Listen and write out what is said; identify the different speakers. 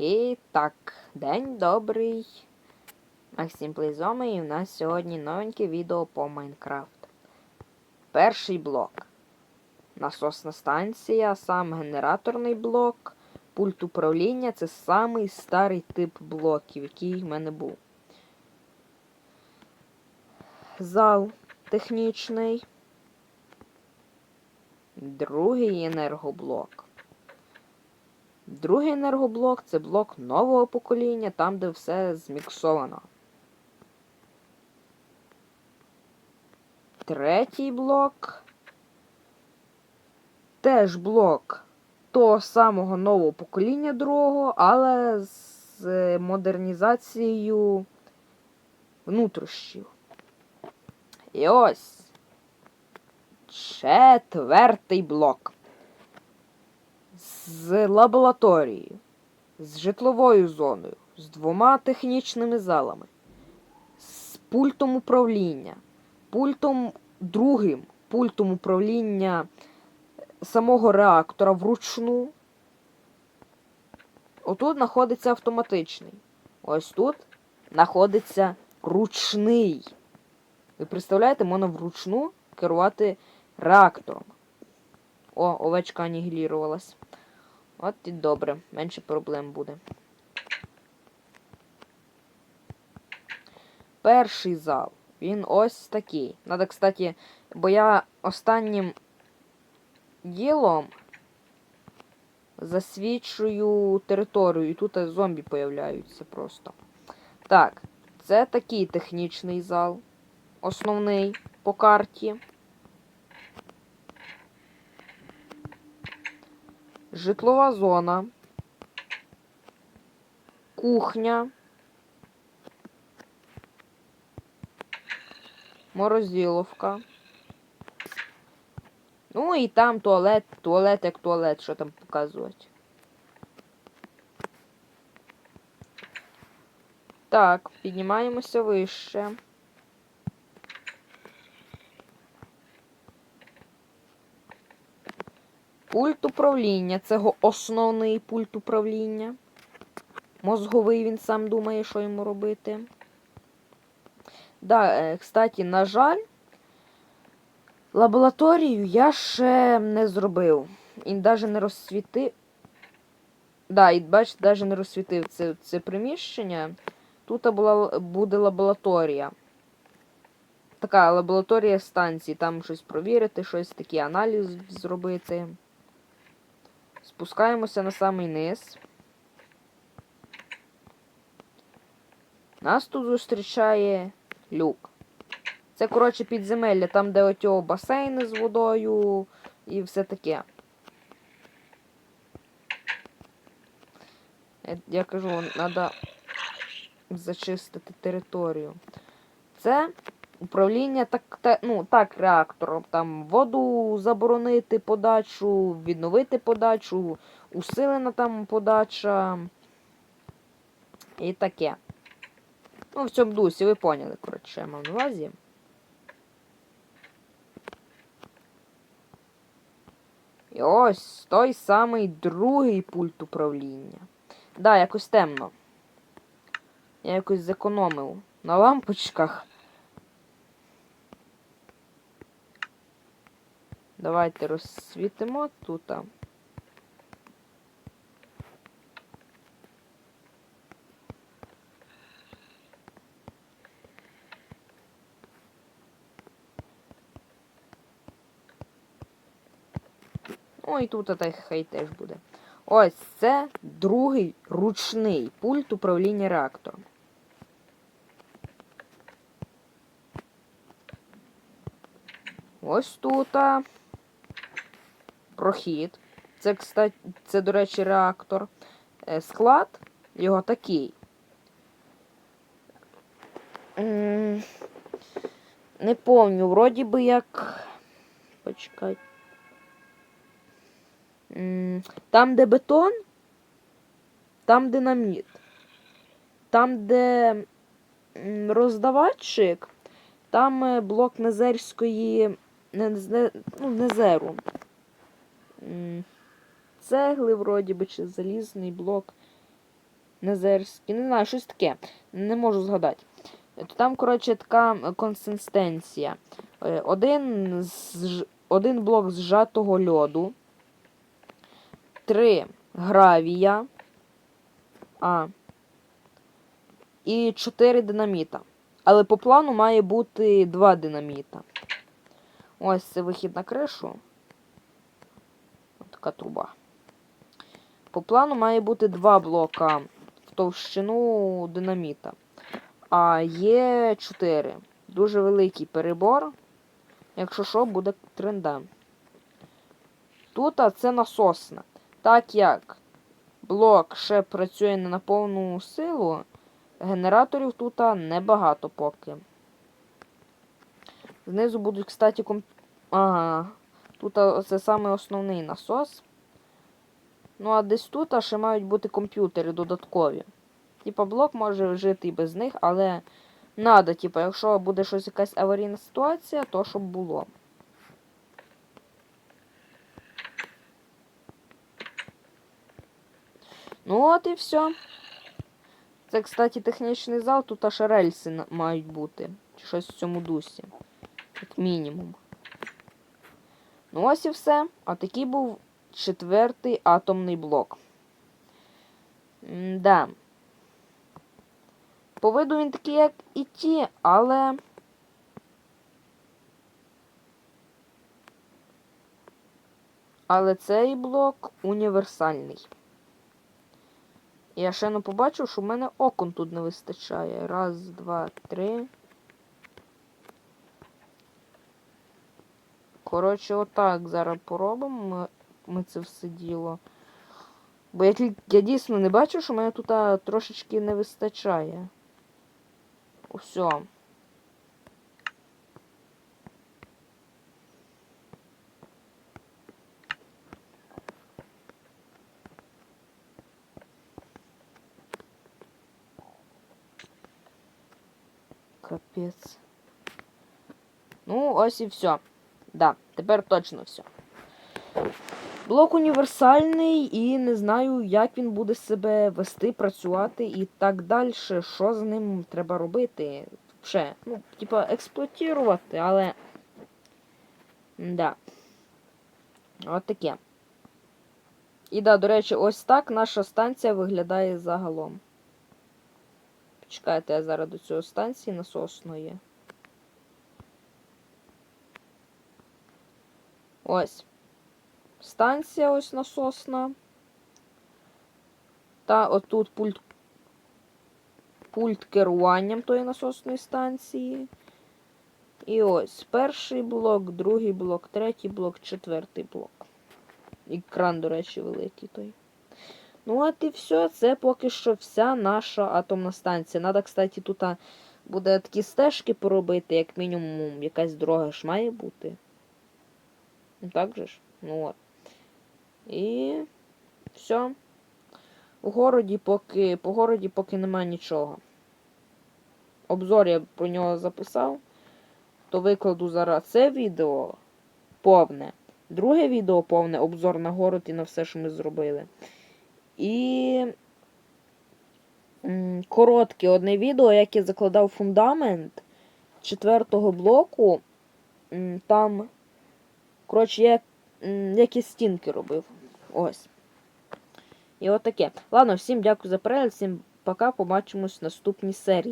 Speaker 1: І так, день добрий. Максим Плейзома, і в нас сьогодні новеньке відео по Майнкрафт. Перший блок. Насосна станція, сам генераторний блок, пульт управління це самий старий тип блоків, який в мене був. Зал технічний. Другий енергоблок. Другий енергоблок це блок нового покоління, там, де все зміксовано. Третій блок. Теж блок того самого нового покоління другого, але з е, модернізацією внутрішнів. І ось четвертий блок з лабораторією, з житловою зоною, з двома технічними залами, з пультом управління, пультом другим пультом управління самого реактора вручну. Отут знаходиться автоматичний. Ось тут знаходиться ручний. Ви представляєте, можна вручну керувати реактором. О, овечка анігілірувалась. От і добре, менше проблем буде. Перший зал. Він ось такий. Надо, кстати, бо я останнім ділом засвідчую територію, і тут зомбі появляються просто. Так, це такий технічний зал. Основний по карті. Житлова зона. Кухня. Морозиловка. Ну і там туалет, туалет як туалет, що там показувати. Так, піднімаємося вище. Пульт управління. Це його основний пульт управління. Мозговий він сам думає, що йому робити. Да, е, кстати, на жаль, лабораторію я ще не зробив. І навіть не розсвітив. Да, і бачите, навіть не розсвітив це, це приміщення. Тут була, буде лабораторія. Така лабораторія станції. Там щось провірити, щось такий аналіз зробити. Спускаємося на самий низ. Нас тут зустрічає люк. Це, коротше, підземелля, там, де отього басейни з водою і все таке. Я кажу, треба зачистити територію. Це управління так, та, ну, так, реактором. Там воду заборонити подачу, відновити подачу, усилена там подача. І таке. Ну, в цьому дусі, ви поняли, коротше, я мав на увазі. І ось той самий другий пульт управління. Да, якось темно. Я якось зекономив на лампочках. Давайте розсвітимо тут. О, і тут та хай теж буде. Ось це другий ручний пульт управління реактором. Ось тут прохід. Це, кстати, це, до речі, реактор. Е, Склад його такий. Не помню, вроді би як. Почекай. Там, де бетон, там динаміт. Там, де роздавачик, там е, блок Незерської. Не, не, ну, Незеру. Цегли, вроді би, чи залізний блок. Незерський, не знаю, щось таке. Не можу згадати. То там, коротше, така консистенція. Е, Один, з, один блок зжатого льоду. Три гравія. А. І чотири динаміта. Але по плану має бути два динаміта. Ось це вихід на кришу. Така труба. По плану має бути два блока в товщину динаміта. А є чотири. Дуже великий перебор. Якщо що, буде тренда. Тут це насосна. Так як блок ще працює не на повну силу, генераторів тут небагато поки. Знизу будуть, кстати, комп... Ага. Тут це саме основний насос. Ну, а десь тут ще мають бути комп'ютери додаткові. Типа блок може жити і без них, але надо, типа, якщо буде щось якась аварійна ситуація, то щоб було. Ну от і все. Це, кстати, технічний зал, тут аж рельси мають бути. Чи щось в цьому дусі. Як мінімум. Ну ось і все. А такий був четвертий атомний блок. Да. По виду він такий, як і ті, але. Але цей блок універсальний. Я ще не побачив, що в мене окон тут не вистачає. Раз, два, три. Коротше, отак зараз поробимо. Ми, ми це все діло. Бо я, я дійсно не бачу, що мене тут трошечки не вистачає. Усьо. Капець. Ну, ось і все. Да, тепер точно все. Блок універсальний і не знаю, як він буде себе вести, працювати і так далі. Що з ним треба робити? Ще, ну, типа, експлуатувати, але. Да. От таке. І да, до речі, ось так наша станція виглядає загалом. Почекайте, я зараз до цієї станції насосної. Ось. Станція ось насосна. Та отут пульт пульт керуванням тої насосної станції. І ось перший блок, другий блок, третій блок, четвертий блок. Екран, до речі, великий той. Ну, от і все. Це поки що вся наша атомна станція. Надо, кстати, тут буде такі стежки поробити, як мінімум, якась дорога ж має бути. Так же ж? Ну от. І все. У городі поки, по городі поки немає нічого. Обзор я про нього записав. То викладу зараз це відео повне. Друге відео повне обзор на город і на все, що ми зробили. І коротке одне відео, як я закладав фундамент четвертого блоку. Там, коротше, я якісь які стінки робив. Ось. І от таке. Ладно, всім дякую за перегляд, всім пока. Побачимось в наступній серії.